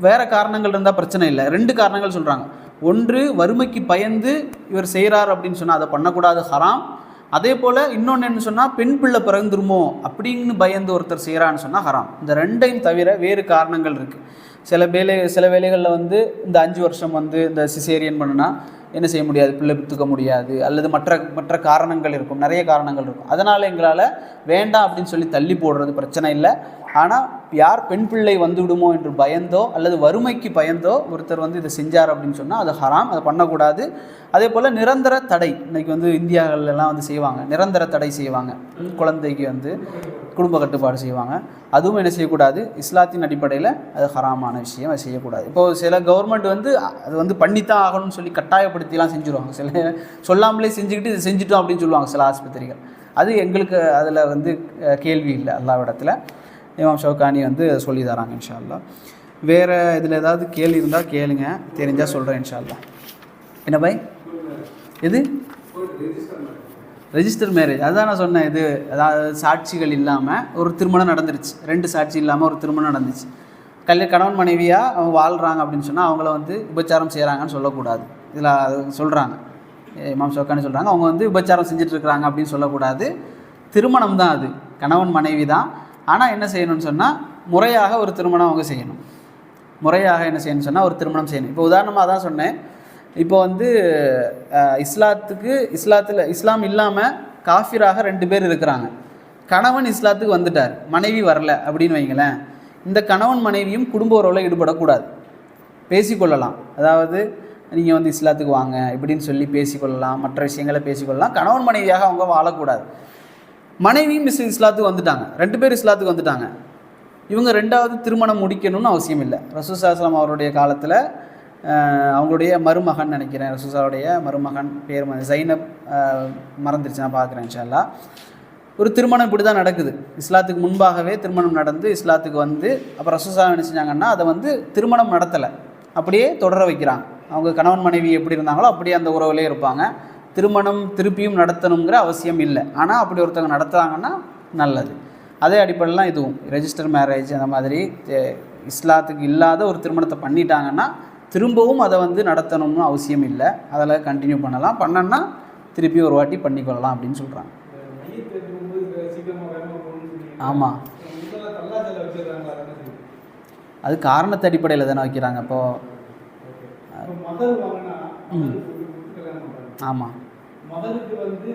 Speaker 1: வேறு காரணங்கள் இருந்தால் பிரச்சனை இல்லை. ரெண்டு காரணங்கள் சொல்கிறாங்க ஒன்று வறுமைக்கு பயந்து இவர் செய்கிறார் அப்படின்னு சொன்னால் அதை பண்ணக்கூடாது ஹராம். அதே போல் இன்னொன்று என்ன சொன்னால் பெண் பிள்ளை பிறந்துருமோ? அப்படின்னு பயந்து ஒருத்தர் செய்கிறான்னு சொன்னால் ஹராம். இந்த ரெண்டையும் தவிர வேறு காரணங்கள் இருக்குது சில வேலை சில வேலைகளில் வந்து இந்த அஞ்சு வருஷம் வந்து இந்த சிசேரியன் பண்ணுனா என்ன செய்ய முடியாது? பிள்ளை பித்துக்க முடியாது. அல்லது மற்ற மற்ற காரணங்கள் இருக்கும். நிறைய காரணங்கள் இருக்கும். அதனால் எங்களால் வேண்டாம் அப்படின்னு சொல்லி தள்ளி போடுறது பிரச்சனை இல்லை. ஆனால் யார் பெண் பிள்ளை வந்து விடுமோ என்று பயந்தோ அல்லது வறுமைக்கு பயந்தோ ஒருத்தர் வந்து இதை செஞ்சார் அப்படின்னு சொன்னால் அது ஹராம் அதை பண்ணக்கூடாது. அதே போல் நிரந்தர தடை இன்றைக்கி வந்து இந்தியாவிலலாம் வந்து செய்வாங்க. நிரந்தர தடை செய்வாங்க. குழந்தைக்கு வந்து குடும்ப கட்டுப்பாடு செய்வாங்க. அதுவும் என்ன செய்யக்கூடாது? இஸ்லாத்தின் அடிப்படையில் அது ஹராமான விஷயம் அது செய்யக்கூடாது. இப்போது சில கவர்மெண்ட் வந்து அது வந்து பண்ணித்தான் ஆகணும்னு சொல்லி கட்டாயப்படுத்திலாம் செஞ்சுருவாங்க. சில சொல்லாமலே செஞ்சுக்கிட்டு இது செஞ்சுட்டோம் அப்படின்னு சொல்லுவாங்க சில ஆஸ்பத்திரிகள். அது எங்களுக்கு அதில் வந்து கேள்வி இல்லை எல்லா இடத்துல இமாம் ஷவுகானி வந்து சொல்லி தராங்க இன்ஷால்லா வேறு இதில் ஏதாவது கேள்வி இருந்தால் கேளுங்க தெரிஞ்சால் சொல்கிறேன் இன்ஷால்லா என்ன பாய்? எது? ரெஜிஸ்டர் மேரேஜ் அதுதான் நான் சொன்னேன் இது அதாவது சாட்சிகள் இல்லாமல் ஒரு திருமணம் நடந்துருச்சு. ரெண்டு சாட்சி இல்லாமல் ஒரு திருமணம் நடந்துச்சு. கல்யாண கணவன் மனைவியாக அவங்க வாழ்கிறாங்க அப்படின்னு சொன்னால் அவங்கள வந்து உபச்சாரம் செய்கிறாங்கன்னு சொல்லக்கூடாது. இதில் சொல்கிறாங்க இமாம் சோக்கானு சொல்கிறாங்க அவங்க வந்து உபச்சாரம் செஞ்சுட்டு இருக்கிறாங்க அப்படின்னு சொல்லக்கூடாது. திருமணம் தான் அது. கணவன் மனைவி தான். ஆனால் என்ன செய்யணும்னு சொன்னால் முறையாக ஒரு திருமணம் அவங்க செய்யணும். முறையாக என்ன செய்யணும்னு சொன்னால் ஒரு திருமணம் செய்யணும். இப்போ உதாரணமாக தான் சொன்னேன். இப்போ வந்து இஸ்லாத்துக்கு இஸ்லாத்தில் இஸ்லாம் இல்லாமல் காஃபிராக ரெண்டு பேர் இருக்கிறாங்க. கணவன் இஸ்லாத்துக்கு வந்துட்டார். மனைவி வரல அப்படின்னு வைங்களேன். இந்த கணவன் மனைவியும் குடும்ப உறவில் ஈடுபடக்கூடாது. பேசிக்கொள்ளலாம். அதாவது நீங்கள் வந்து இஸ்லாத்துக்கு வாங்க இப்படின்னு சொல்லி பேசிக்கொள்ளலாம். மற்ற விஷயங்களை பேசிக்கொள்ளலாம். கணவன் மனைவியாக அவங்க வாழக்கூடாது. மனைவியும் மிஸ்ஸு இஸ்லாத்துக்கு வந்துட்டாங்க. ரெண்டு பேர் இஸ்லாத்துக்கு வந்துட்டாங்க. இவங்க ரெண்டாவது திருமணம் முடிக்கணும்னு அவசியம் இல்லை. ரசூசாஸ்லாம் அவருடைய காலத்தில் அவங்களுடைய மருமகன் நினைக்கிறேன். ரசூசாவுடைய மருமகன் பேர் ஜைனப் மறந்துருச்சு நான் பார்க்குறேன் இன்ஷால்லா ஒரு திருமணம் இப்படி தான் நடக்குது. இஸ்லாத்துக்கு முன்பாகவே திருமணம் நடந்து இஸ்லாத்துக்கு வந்து அப்புறம் ரசூசா என்ன செஞ்சாங்கன்னா அதை வந்து திருமணம் நடத்தலை. அப்படியே தொடர வைக்கிறாங்க. அவங்க கணவன் மனைவி எப்படி இருந்தாங்களோ அப்படியே அந்த உறவுலேயே இருப்பாங்க. திருமணம் திருப்பியும் நடத்தணுங்கிற அவசியம் இல்லை. ஆனால் அப்படி ஒருத்தவங்க நடத்துகிறாங்கன்னா நல்லது. அதே அடிப்படையில் இதுவும். ரெஜிஸ்டர் மேரேஜ் அந்த மாதிரி இஸ்லாத்துக்கு இல்லாத ஒரு திருமணத்தை பண்ணிட்டாங்கன்னா திரும்பவும் அதை வந்து நடத்தணும்னு அவசியம் இல்லை. அதில் கண்டினியூ பண்ணலாம். பண்ணோன்னா திருப்பி ஒரு வாட்டி பண்ணிக்கொள்ளலாம் அப்படின்னு சொல்கிறாங்க ஆமாம்
Speaker 2: அதை
Speaker 1: காரணத்து அடிப்படையில் தானே வைக்கிறாங்க. இப்போது ஆமாம்
Speaker 2: மதருக்கு வந்து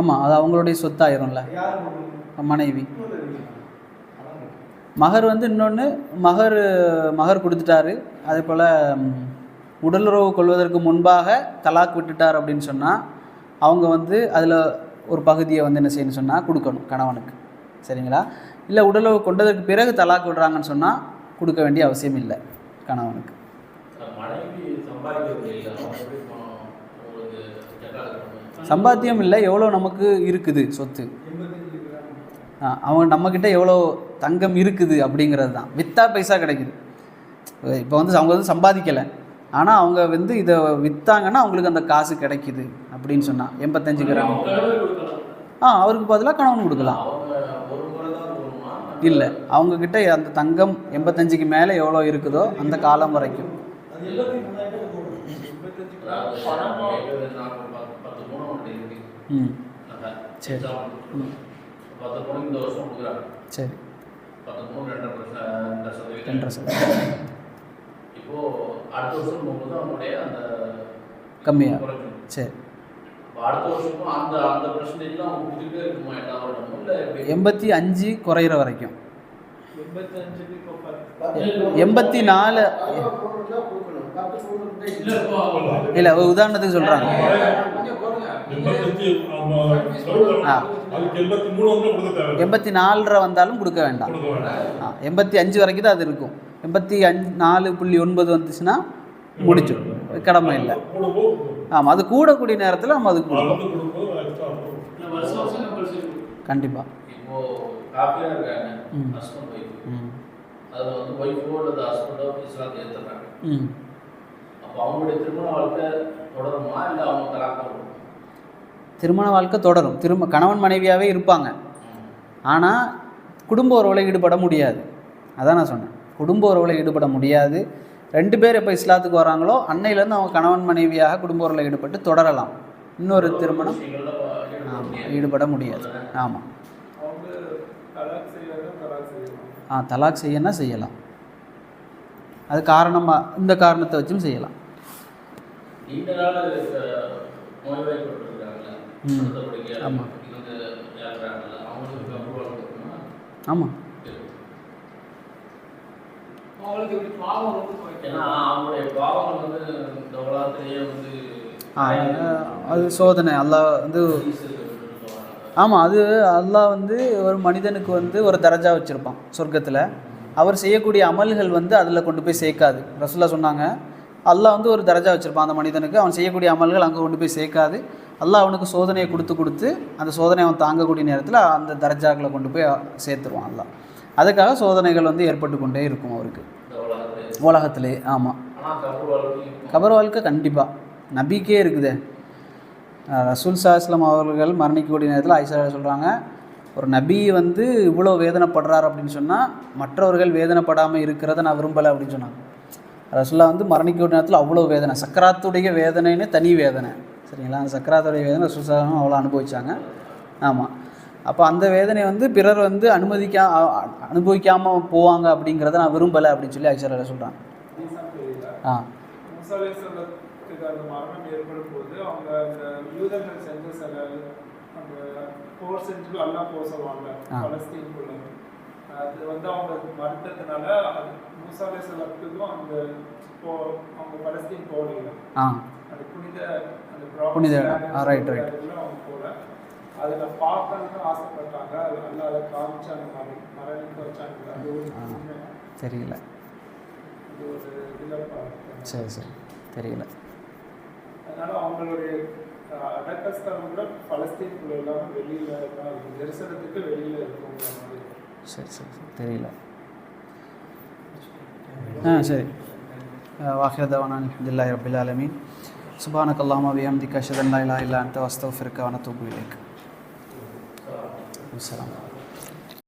Speaker 1: ஆமாம் அது அவங்களுடைய சொத்தாயிரும்ல? மனைவி. மகர் வந்து இன்னொன்று மகர் மகர் கொடுத்துட்டாரு. அதே போல் உடலுறவு கொள்வதற்கு முன்பாக தலாக் விட்டுட்டார் அப்படின்னு சொன்னால் அவங்க வந்து அதில் ஒரு பகுதியை வந்து என்ன செய்யணும் சொன்னால் கொடுக்கணும் கணவனுக்கு. சரிங்களா? இல்லை உடலுறவு கொண்டதற்கு பிறகு தலாக் விடுறாங்கன்னு சொன்னால் கொடுக்க வேண்டிய அவசியம் இல்லை கணவனுக்கு.
Speaker 3: மனைவி
Speaker 1: சம்பாத்தியம் இல்லை எவ்வளோ நமக்கு இருக்குது சொத்து? அவங்க நம்மக்கிட்ட எவ்வளோ தங்கம் இருக்குது அப்படிங்கிறது தான். விற்றா பைசா கிடைக்குது. இப்போ வந்து அவங்க வந்து சம்பாதிக்கலை. ஆனால் அவங்க வந்து இதை விற்றாங்கன்னா அவங்களுக்கு அந்த காசு கிடைக்குது அப்படின்னு சொன்னால் எண்பத்தஞ்சு கிராம். ஆ அவருக்கு பதிலாக கணவன் கொடுக்கலாம். இல்லை அவங்கக்கிட்ட அந்த தங்கம் எண்பத்தஞ்சுக்கு மேலே எவ்வளோ இருக்குதோ அந்த காலம் வரைக்கும்.
Speaker 2: அது எண்பத்தி
Speaker 3: எழுபது, நாற்பது, பத்து- மூணு ஒன்று இருக்கு.
Speaker 1: சரி.
Speaker 3: பத்து மூணு இந்த வருஷம் கொடுக்குறாங்க.
Speaker 1: சரி.
Speaker 3: பத்து மூணு ரெண்டரை சதவீதம்.
Speaker 1: ரெண்டரை சதவீதம்.
Speaker 3: இப்போ அடுத்த வருஷம் போகும்போது அவங்களுடைய அந்த
Speaker 1: கம்மியாக சரி.
Speaker 3: அடுத்த வருஷமும் அந்த அந்த பர்சன்டேஜ்லாம் அவங்க கொடுத்துட்டே இருக்குமா எல்லா வருடமும்? இல்லை
Speaker 1: எண்பத்தி அஞ்சு குறையிற வரைக்கும்.
Speaker 2: எண்பத்தஞ்சுக்கு இப்போ பத்து.
Speaker 1: எண்பத்தி நாலு.
Speaker 2: கொடுக்கணும்.
Speaker 3: இல்லை
Speaker 1: உதாரணத்துக்கு சொல்கிறாங்க
Speaker 4: எண்பத்தி
Speaker 1: நாலரை வந்தாலும் கொடுக்க வேண்டாம். எண்பத்தி அஞ்சு வரைக்கும் தான் அது இருக்கும். எண்பத்தி அஞ்சு நாலு புள்ளி ஒன்பது வந்துச்சுன்னா முடிச்சிடும் கடமை இல்லை. ஆமாம் அது கூடக்கூடிய நேரத்தில் நம்ம அதுக்கு கொடுப்போம். கண்டிப்பாக ம். ம்.
Speaker 3: அதில் வந்து ஒய்ஃபோ அல்லது ஹஸ்பண்டோ இஸ்லாத்தை ஏற்றுறாங்க அப்போ அவங்களுடைய திருமண வாழ்க்கை தொடருமா இல்லை அவங்க தலாக்கா விடுமா?
Speaker 1: திருமண வாழ்க்கை தொடரும். திரும்ப கணவன் மனைவியாகவே இருப்பாங்க. ஆனால் குடும்ப உறவில் ஈடுபட முடியாது. அதான் நான் சொன்னேன். குடும்ப உறவில் ஈடுபட முடியாது. ரெண்டு பேர் எப்போ இஸ்லாத்துக்கு வராங்களோ அன்னையிலேருந்து அவங்க கணவன் மனைவியாக குடும்ப உறவில் ஈடுபட்டு தொடரலாம். இன்னொரு திருமணம்.
Speaker 3: ஈடுபட முடியாது.
Speaker 1: ஆமாம் ஆ தலாக் செய்யனா செய்யலாம். அது காரணமாக இந்த காரணத்தை வச்சும் செய்யலாம். ஆமாம்
Speaker 2: அவங்களுக்கு இப்படி பாவம் ரொம்ப குறைக்கும்.
Speaker 3: ஏன்னா அவங்களுடைய பாவங்கள் வந்து இந்த உலகத்திலேயே வந்து
Speaker 1: ஆ அது சோதனை. அல்லாஹ் வந்து ஆமாம் அது அல்லாஹ் வந்து ஒரு மனிதனுக்கு வந்து ஒரு தரஜா வச்சுருப்பான் சொர்க்கத்தில். அவர் செய்யக்கூடிய அமல்கள் வந்து அதில் கொண்டு போய் சேர்க்காது. ரசுல்லா சொன்னாங்க அல்லாஹ் வந்து ஒரு தரஜா வச்சுருப்பான் அந்த மனிதனுக்கு. அவன் செய்யக்கூடிய அமல்கள் அங்கே கொண்டு போய் சேர்க்காது. அல்லாஹ் அவனுக்கு சோதனையை கொடுத்து கொடுத்து அந்த சோதனையை அவன் தாங்கக்கூடிய நேரத்தில் அந்த தரஜாக்களை கொண்டு போய் சேர்த்துருவான் அல்லாஹ். அதுக்காக சோதனைகள் வந்து ஏற்பட்டு கொண்டே இருக்கும் அவருக்கு.
Speaker 3: உலகத்திலே.
Speaker 1: ஆமாம்
Speaker 3: கபர்
Speaker 1: வாழ்க்கை கண்டிப்பாக நபிக்கே இருக்குதே. ரசூல் சாஸ்லம் அவர்கள் மரணிக்கக்கூடிய நேரத்தில் ஐசா சொல்கிறாங்க ஒரு நபி வந்து இவ்வளோ வேதனைப்படுறார் அப்படின்னு சொன்னால் மற்றவர்கள் வேதனைப்படாமல் இருக்கிறத நான் விரும்பலை அப்படின்னு சொன்னாங்க. ரசுல்லா வந்து மரணிக்கக்கூடிய நேரத்தில் அவ்வளோ வேதனை சக்கராத்துடைய வேதனைன்னு தனி வேதனை. சரிங்களா? அந்த சக்கராத்துடைய வேதனை ரசூல் சாஸ்லம் அவ்வளோ அனுபவிச்சாங்க. ஆமாம் அப்போ அந்த வேதனை வந்து பிறர் வந்து அனுமதிக்கா அனுபவிக்காமல் போவாங்க அப்படிங்கிறத நான் விரும்பலை அப்படின்னு சொல்லி ஐஸ்வர்யா சொல்கிறாங்க ஆ.
Speaker 2: அந்த மரணம் ஏற்படும் போது அவங்க அந்த யூதர்கள் செஞ்ச சில அந்த போர் செஞ்சு அல்லாஹ் போக சொல்லுவாங்க. பலஸ்தீனுக்குள்ள அது வந்து அவங்க மறுத்ததுனால அது மூசா அலைஹிஸ்ஸலாத்துக்கும் அந்த போ அவங்க பலஸ்தீன் போகல
Speaker 1: ஆ.
Speaker 2: அந்த புனித அந்த
Speaker 1: புனித right.
Speaker 2: அதுல அவங்க போல அதுல பார்க்கணும்னு ஆசைப்பட்டாங்க. அது அல்ல அதை காமிச்சாங்க மரண மரணிக்க வச்சாங்க. அது ஒரு.
Speaker 1: தெரியல. சரி சரி. தெரியல.
Speaker 2: அதனால அவங்களுடைய அஹ், அடக்கஸ்தலம் கூட பலஸ்தீனுக்குள்ள இல்லாம வெளியில தான் இருக்கு ஜெருசலத்துக்கு வெளியில இருக்குங்கிற மாதிரி
Speaker 1: சரி சரி சரி தெரியல ஆ சரி واخر دعوانا الحمد لله رب العالمين سبحانك اللهم وبحمدك اشهد ان لا اله الا انت واستغفرك واتوب اليك السلام